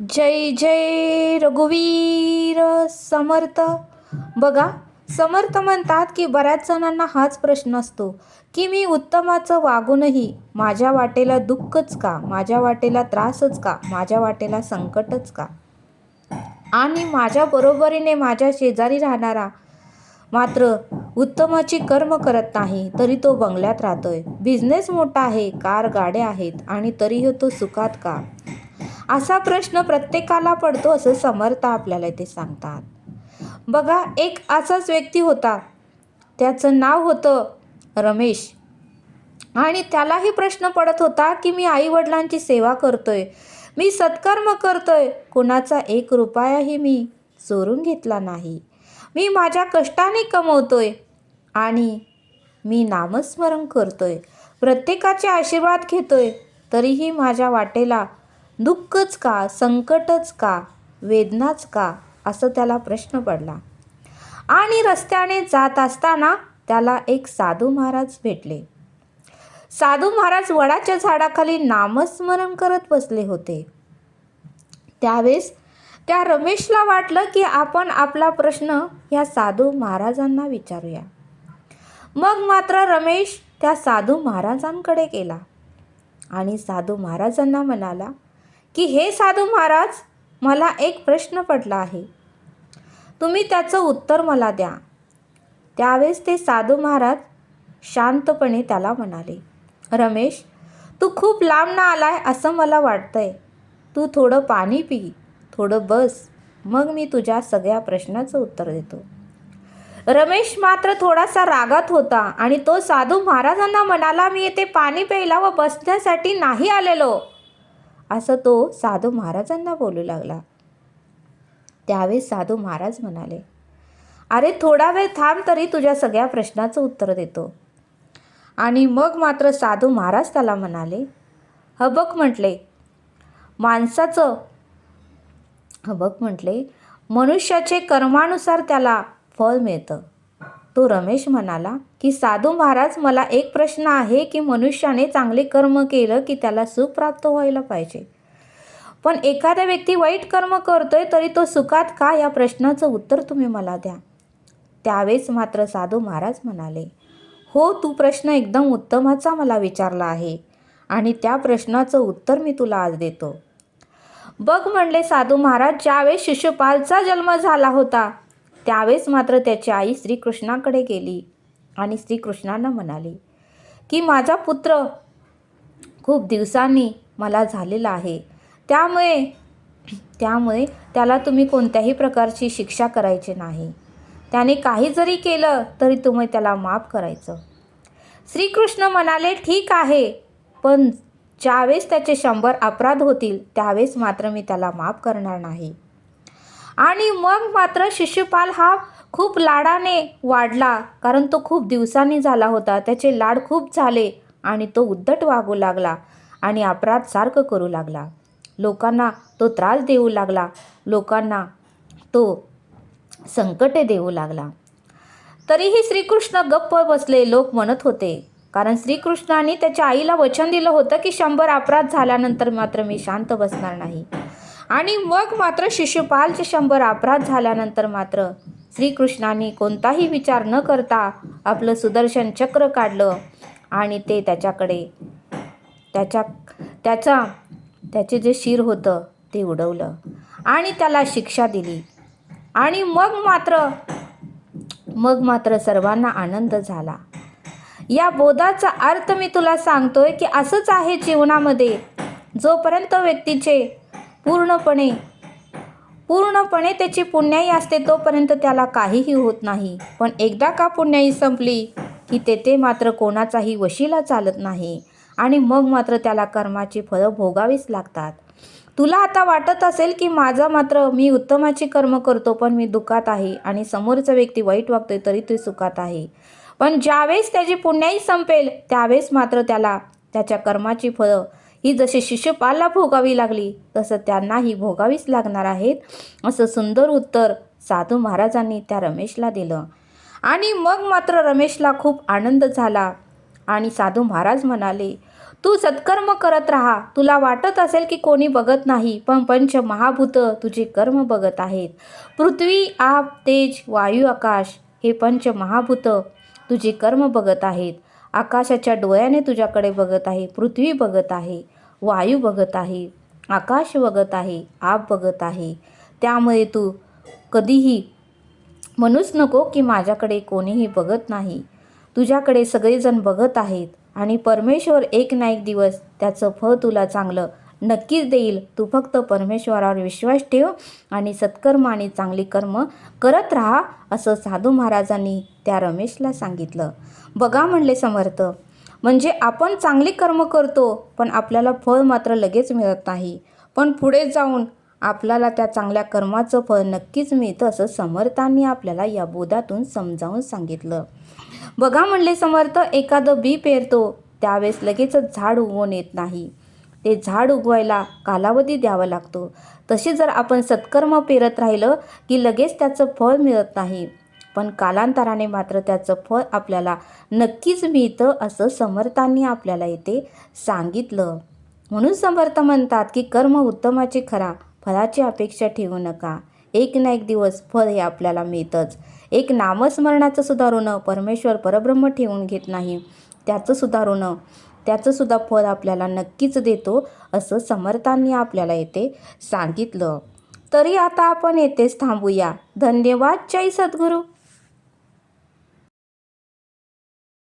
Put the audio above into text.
जय जय रघुवीर समर्थ. बघा समर्थ म्हणतात की बऱ्याच जणांना हाच प्रश्न असतो की मी उत्तमाचं वागूनही माझ्या वाटेला दुःखच का? माझ्या वाटेला त्रासच का? माझ्या वाटेला संकटच का? आणि माझ्या बरोबरीने माझ्या शेजारी राहणारा मात्र उत्तमाची कर्म करत नाही तरी तो बंगल्यात राहतोय. बिझनेस मोठा आहे कार गाड्या आहेत आणि तरीही तो सुखात का? असा प्रश्न प्रत्येकाला पडतो असं समर्थ आपल्याला इथे सांगतात. बघा एक असाच व्यक्ती होता. त्याचं नाव होतं रमेश. आणि त्यालाही प्रश्न पडत होता की मी आईवडिलांची सेवा करतोय. मी सत्कर्म करतोय. कुणाचा एक रुपयाही मी चोरून घेतला नाही. मी माझ्या कष्टाने कमवतोय. आणि मी नामस्मरण करतोय. प्रत्येकाचे आशीर्वाद घेतोय. तरीही माझ्या वाटेला दुःखच का संकटच का वेदनाच का असं त्याला प्रश्न पडला. आणि रस्त्याने जात असताना त्याला एक साधू महाराज भेटले. साधू महाराज वडाच्या झाडाखाली नामस्मरण करत बसले होते. त्यावेळेस त्या रमेशला वाटलं की आपण आपला प्रश्न या साधू महाराजांना विचारूया. मग मात्र रमेश त्या साधू महाराजांकडे गेला. आणि साधू महाराजांना म्हणाला की हे साधू महाराज मला एक प्रश्न पडला आहे. तुम्ही त्याचं उत्तर मला द्या. त्यावेळेस ते साधू महाराज शांतपणे त्याला म्हणाले रमेश तू खूप लांब ना आलाय असं मला वाटतंय. तू थोडं पाणी पी थोडं बस मग मी तुझ्या सगळ्या प्रश्नाचं उत्तर देतो. रमेश मात्र थोडासा रागात होता आणि तो साधू महाराजांना म्हणाला मी येथे पाणी प्यायला व बसण्यासाठी नाही आलेलो. असं तो साधू महाराजांना बोलू लागला. त्यावेळेस साधू महाराज म्हणाले अरे थोडा वेळ थांब तरी तुझ्या सगळ्या प्रश्नाचं उत्तर देतो. आणि मग मात्र साधू महाराज त्याला म्हणाले हबक म्हटले माणसाचं हबक म्हटले मनुष्याचे कर्मानुसार त्याला फळ मिळतं. तो रमेश म्हणाला की साधू महाराज मला एक प्रश्न आहे की मनुष्याने चांगले कर्म केलं की त्याला सुख प्राप्त व्हायला पाहिजे. पण एखादा व्यक्ती वाईट कर्म करतोय तरी तो सुखात का? या प्रश्नाचं उत्तर तुम्ही मला द्या. त्यावेळेस मात्र साधू महाराज म्हणाले हो तू प्रश्न एकदम उत्तमाचा मला विचारला आहे आणि त्या प्रश्नाचं उत्तर मी तुला आज देतो. बघ म्हणले साधू महाराज ज्यावेळेस शिशुपालचा जन्म झाला होता त्यावेळेस मात्र त्याची आई श्रीकृष्णाकडे गेली आणि श्रीकृष्णांना म्हणाली की माझा पुत्र खूप दिवसांनी मला झालेला आहे. त्यामुळे त्यामुळे त्याला तुम्ही कोणत्याही प्रकारची शिक्षा करायची नाही. त्याने काही जरी केलं तरी तुम्ही त्याला माफ करायचं. श्रीकृष्ण म्हणाले ठीक आहे पण ज्यावेळेस त्याचे शंभर अपराध होतील त्यावेळेस मात्र मी त्याला माफ करणार नाही. आणि मग मात्र शिशुपाल हा खूप लाडाने वाढला कारण तो खूप दिवसांनी झाला होता. त्याचे लाड खूप झाले आणि तो उद्धट वागू लागला आणि अपराध सारखं करू लागला. लोकांना तो त्रास देऊ लागला. लोकांना तो संकटे देऊ लागला. तरीही श्रीकृष्ण गप्प बसले लोक म्हणत होते. कारण श्रीकृष्णाने त्याच्या आईला वचन दिलं होतं की शंभर अपराध झाल्यानंतर मात्र मी शांत बसणार नाही. आणि मग मात्र शिशुपालचे शंभर अपराध झाल्यानंतर मात्र श्रीकृष्णाने कोणताही विचार न करता आपलं सुदर्शन चक्र काढलं आणि ते त्याच्याकडे त्याच्या त्याचा त्याचे जे शिर होतं ते उडवलं आणि त्याला शिक्षा दिली. आणि मग मात्र मग मात्र सर्वांना आनंद झाला. या बोधाचा अर्थ मी तुला सांगतोय की असंच आहे जीवनामध्ये जोपर्यंत व्यक्तीचे पूर्णपणे. पूर्णपणे त्याची पुण्याई असते तोपर्यंत त्याला काहीही होत नाही. पण एकदा का पुण्याई संपली की तेथे मात्र कोणाचाही वशीला चालत नाही आणि मग मात्र त्याला कर्माची फळं भोगावीच लागतात. तुला आता वाटत असेल की माझा मात्र मी उत्तमाची कर्म करतो पण मी दुःखात आहे आणि समोरचा व्यक्ती वाईट वागतोय तरी ते सुखात आहे. पण ज्यावेळेस त्याची पुण्याई संपेल त्यावेळेस मात्र त्याला त्याच्या कर्माची फळं ही जशी शिशुपालला भोगावी लागली तसं त्यांनाही भोगावीच लागणार आहेत असं सुंदर उत्तर साधू महाराजांनी त्या रमेशला दिलं. आणि मग मात्र रमेशला खूप आनंद झाला. आणि साधू महाराज म्हणाले तू सत्कर्म करत राहा. तुला वाटत असेल की कोणी बघत नाही पण पंच महाभूत तुझे कर्म बघत आहेत. पृथ्वी आप तेज वायू आकाश हे पंच महाभूत तुझे कर्म बघत आहेत. आकाशाच्या डोळ्याने तुझ्याकडे बघत आहे पृथ्वी बघत आहे वायू बघत आहे आकाश बघत आहे आप बघत आहे. त्यामुळे तू कधीही म्हणूच नको की माझ्याकडे कोणीही बघत नाही. तुझ्याकडे सगळेजण बघत आहेत आणि परमेश्वर एक ना एक दिवस त्याचं फळ तुला चांगलं नक्कीच देईल. तू फक्त परमेश्वरावर विश्वास ठेव आणि सत्कर्म आणि चांगली कर्म करत राहा असं साधू महाराजांनी त्या रमेशला सांगितलं. बघा म्हणले समर्थ म्हणजे आपण चांगली कर्म करतो पण आपल्याला फळ मात्र लगेच मिळत नाही. पण पुढे जाऊन आपल्याला त्या चांगल्या कर्माचं फळ नक्कीच मिळतं असं समर्थांनी आपल्याला या बोधातून समजावून सांगितलं. बघा म्हणले समर्थ एखादं बी पेरतो त्यावेळेस लगेचच झाड उगवून येत नाही. ते झाड उगवायला कालावधी द्यावा लागतो. तसे जर आपण सत्कर्म पेरत राहिलं की लगेच त्याचं फळ मिळत नाही. पण कालांतराने मात्र त्याचं फळ आपल्याला नक्कीच मिळतं असं समर्थांनी आपल्याला येथे सांगितलं. म्हणून समर्थ म्हणतात की कर्म उत्तमाची खरा फळाची अपेक्षा ठेवू नका. एक ना एक दिवस फळ हे आपल्याला मिळतंच. एक नामस्मरणाचं सुद्धा परमेश्वर परब्रह्म ठेवून घेत नाही. त्याचं सुद्धा त्याचंसुद्धा त्याचं सुद्धा फळ आपल्याला नक्कीच देतो असं समर्थांनी आपल्याला येथे सांगितलं. तरी आता आपण येथेच थांबूया. धन्यवाद जय सद्गुरू.